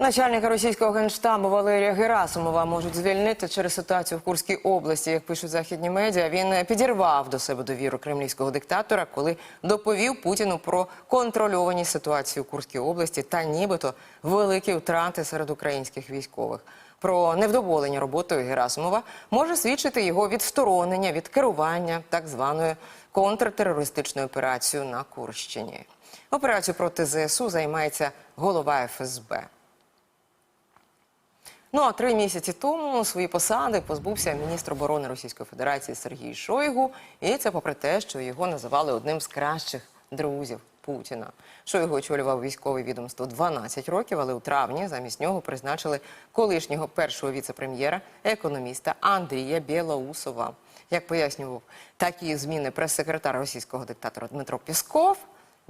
Начальника російського генштабу Валерія Герасимова можуть звільнити через ситуацію в Курській області. Як пишуть західні медіа, він підірвав до себе довіру кремлівського диктатора, коли доповів Путіну про контрольовані ситуації у Курській області та нібито великі втрати серед українських військових. Про невдоволення роботою Герасимова може свідчити його відсторонення від керування так званою контртерористичною операцією на Курщині. Операцією проти ЗСУ займається голова ФСБ. Ну а три місяці тому свої посади позбувся міністр оборони Російської Федерації Сергій Шойгу, і це попри те, що його називали одним з кращих друзів Путіна. Шойгу очолював військове відомство 12 років, але у травні замість нього призначили колишнього першого віце-прем'єра, економіста Андрія Білоусова. Як пояснював такі зміни прес-секретар російського диктатора Дмитро Пісков.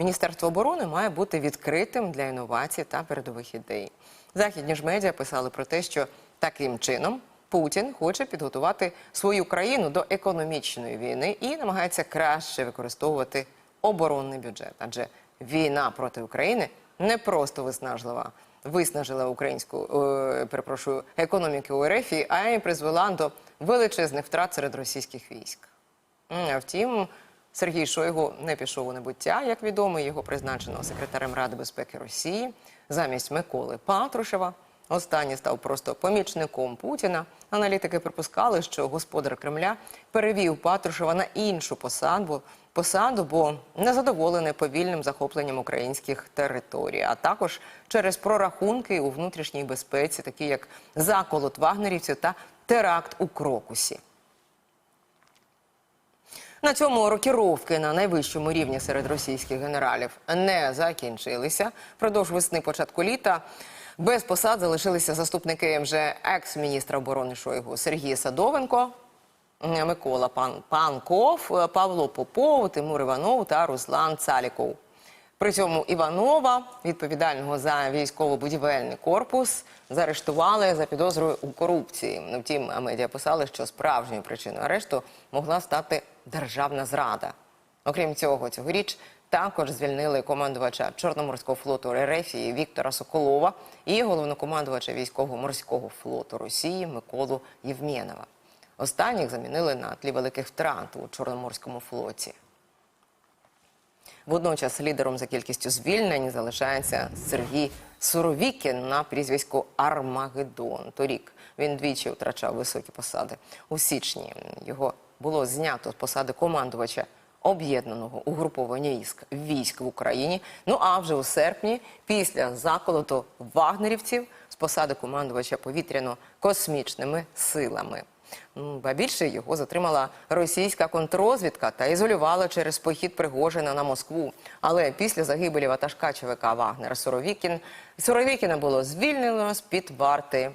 Міністерство оборони має бути відкритим для інновацій та передових ідей. Західні ж медіа писали про те, що таким чином Путін хоче підготувати свою країну до економічної війни і намагається краще використовувати оборонний бюджет. Адже війна проти України не просто виснажлива, виснажила українську е, перепрошую економіку УРФ, а й призвела до величезних втрат серед російських військ. А втім, Сергій Шойгу не пішов у небуття, як відомо, його призначено секретарем Ради безпеки Росії замість Миколи Патрушева. Останній став просто помічником Путіна. Аналітики припускали, що господар Кремля перевів Патрушева на іншу посаду, посаду, бо незадоволений повільним захопленням українських територій, а також через прорахунки у внутрішній безпеці, такі як заколот вагнерівців та теракт у Крокусі. На цьому рокіровки на найвищому рівні серед російських генералів не закінчилися. Продовж весни початку літа без посад залишилися заступники вже екс-міністра оборони Шойгу Сергій Садовенко, Микола Пан Панков, Павло Попов, Тимур Іванов та Руслан Цаліков. При цьому Іванова, відповідального за військово-будівельний корпус, заарештували за підозрою у корупції. Втім, медіа писали, що справжньою причиною арешту могла стати державна зрада. Окрім цього, цьогоріч також звільнили командувача Чорноморського флоту РФ Віктора Соколова і головнокомандувача військово-морського флоту Росії Миколу Євмєнова. Останніх замінили на тлі великих втрат у Чорноморському флоті. Водночас лідером за кількістю звільнень залишається Сергій Суровікін на прізвисько Армагеддон. Торік він двічі втрачав високі посади. У січні його було знято з посади командувача об'єднаного угруповання військ військ в Україні. Ну а вже у серпні, після заколоту вагнерівців з посади командувача повітряно-космічними силами. Ба більше його затримала російська контррозвідка та ізолювала через похід Пригожина на Москву. Але після загибелі ватажка ЧВК Вагнера Суровікін Суровікіна було звільнено з під варти.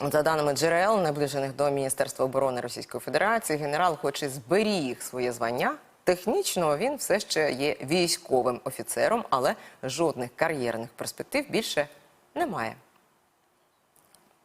За даними джерел, наближених до Міністерства оборони Російської Федерації, генерал, хоч і зберіг своє звання, технічно він все ще є військовим офіцером, але жодних кар'єрних перспектив більше немає.